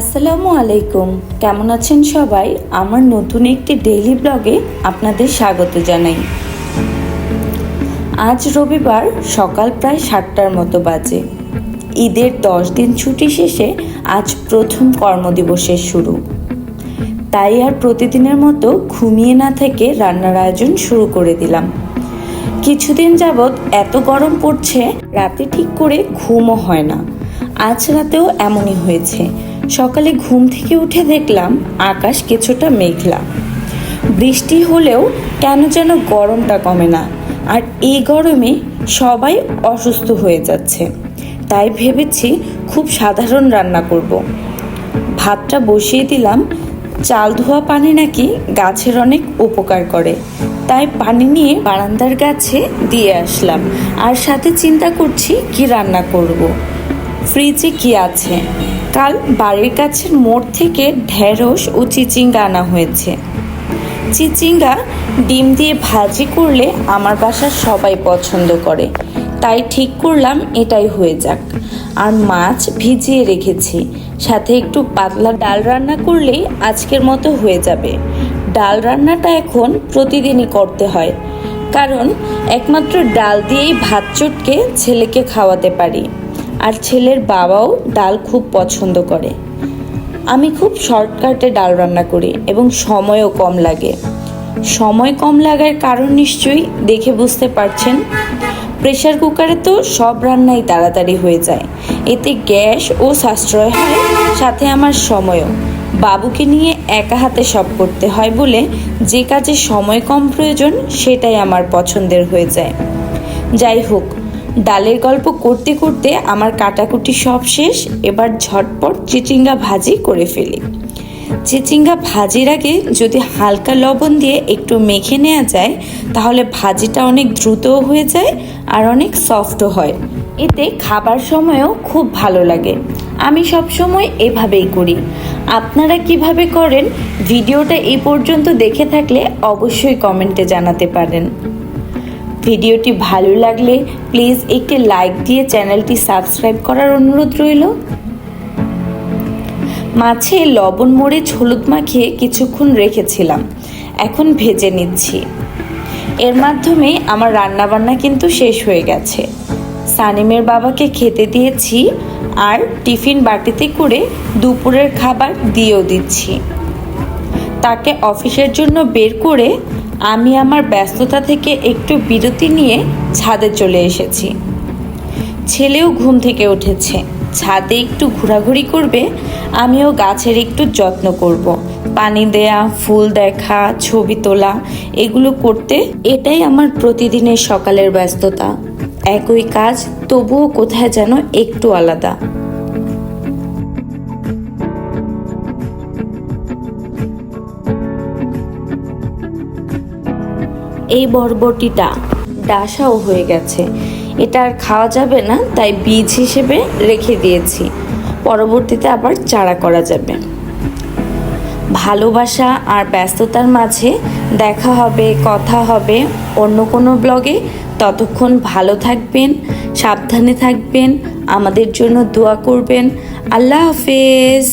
আসসালামু আলাইকুম। কেমন আছেন সবাই? আমার নতুন একটি ডেইলি ব্লগে আপনাদের স্বাগত জানাই। আজ রবিবার সকাল প্রায় সাতটার মতো বাজে। ঈদের দশ দিন ছুটি শেষে আজ প্রথম কর্মদিবসের শুরু। তাই আর প্রতিদিনের মতো ঘুমিয়ে না থেকে রান্নার আয়োজন শুরু করে দিলাম। কিছুদিন যাবৎ এত গরম পড়ছে, রাতে ঠিক করে ঘুমও হয় না। আজ রাতেও এমনই হয়েছে। সকালে ঘুম থেকে উঠে দেখলাম আকাশ কিছুটা মেঘলা বৃষ্টি হলেও কেন যেন গরমটা কমে না, আর এই গরমে সবাই অসুস্থ হয়ে যাচ্ছে তাই ভেবেছি খুব সাধারণ রান্না করব। ভাতটা বসিয়ে দিলাম, চাল ধোয়া পানি নাকি গাছের অনেক উপকার করে তাই পানি নিয়ে বারান্দার গাছে দিয়ে আসলাম, আর সাথে চিন্তা করছি কি রান্না করব। ফ্রিজে কি আছে? কাল বাড়ির কাছের মোড় থেকে ঢেঁড়স ও চিচিঙ্গা আনা হয়েছে। চিচিঙ্গা ডিম দিয়ে ভাজি করলে আমার বাসার সবাই পছন্দ করে। তাই ঠিক করলাম, এটাই হয়ে যাক। আর মাছ ভিজিয়ে রেখেছি। সাথে একটু পাতলা ডাল রান্না করলেই আজকের মতো হয়ে যাবে। ডাল রান্নাটা এখন প্রতিদিনই করতে হয়। কারণ একমাত্র ডাল দিয়েই ভাত চটকে ছেলেকে খাওয়াতে পারি। আর ছেলের বাবাও ডাল খুব পছন্দ করে। আমি খুব শর্টকাটে ডাল রান্না করি এবং সময়ও কম লাগে। সময় কম লাগার কারণ নিশ্চয়ই দেখে বুঝতে পারছেন। প্রেশার কুকারে তো সব রান্নাই তাড়াতাড়ি হয়ে যায়। এতে গ্যাস ও সাশ্রয় হয়, সাথে আমার সময়ও। বাবুকে নিয়ে একা হাতে সব করতে হয় বলে যে কাজে সময় কম প্রয়োজন, সেটাই আমার পছন্দের হয়ে যায়। যাই হোক ডালের গল্প করতে করতে আমার কাটাকুটি সব শেষ, এবার ঝটপট চিচিঙ্গা ভাজি করে ফেলি। চিচিঙ্গা ভাজির আগে যদি হালকা লবণ দিয়ে একটু মেখে নেওয়া যায়, তাহলে ভাজিটা অনেক দ্রুতও হয়ে যায় আর অনেক সফটও হয়। এতে খাবার সময়ও খুব ভালো লাগে। আমি সব সময় এভাবেই করি। আপনারা কীভাবে করেন? ভিডিওটা এই পর্যন্ত দেখে থাকলে অবশ্যই কমেন্টে জানাতে পারেন। ভিডিওটি ভালো লাগলে প্লিজ একটি লাইক দিয়ে চ্যানেলটি সাবস্ক্রাইব করার অনুরোধ রইল। মাছে লবণ, মরিচ, হলুদ মাখিয়ে কিছুক্ষণ রেখেছিলাম। এখন ভেজে নিচ্ছি। এর মাধ্যমে আমার রান্নাবান্না কিন্তু শেষ হয়ে গেছে। সানিমের বাবাকে খেতে দিয়েছি আর টিফিন বাটিতে করে দুপুরের খাবার দিয়েও দিচ্ছি। তাকে অফিসের জন্য বের করে আমি আমার ব্যস্ততা থেকে একটু বিরতি নিয়ে ছাদে চলে এসেছি। ছেলেও ঘুম থেকে উঠেছে। ছাদে একটু ঘোরাঘুরি করবে, আমিও গাছের একটু যত্ন করব। পানি দেয়া, ফুল দেখা, ছবি তোলা, এগুলো করতে এটাই আমার প্রতিদিনের সকালের ব্যস্ততা। একই কাজ, তবুও কোথায় যেন একটু আলাদা। এই বরবটিটা। ডাসাও হয়ে গেছে। এটা আর খাওয়া যাবে না, তাই বীজ হিসেবে রেখে দিয়েছি। পরবর্তীতে আবার চারা করা যাবে। ভালোবাসা আর ব্যস্ততার মাঝে দেখা হবে, কথা হবে। অন্য কোনো ব্লগে ততক্ষণ ভালো থাকবেন, সাবধানে থাকবেন, আমাদের জন্য দোয়া করবেন। আল্লাহ হাফেজ।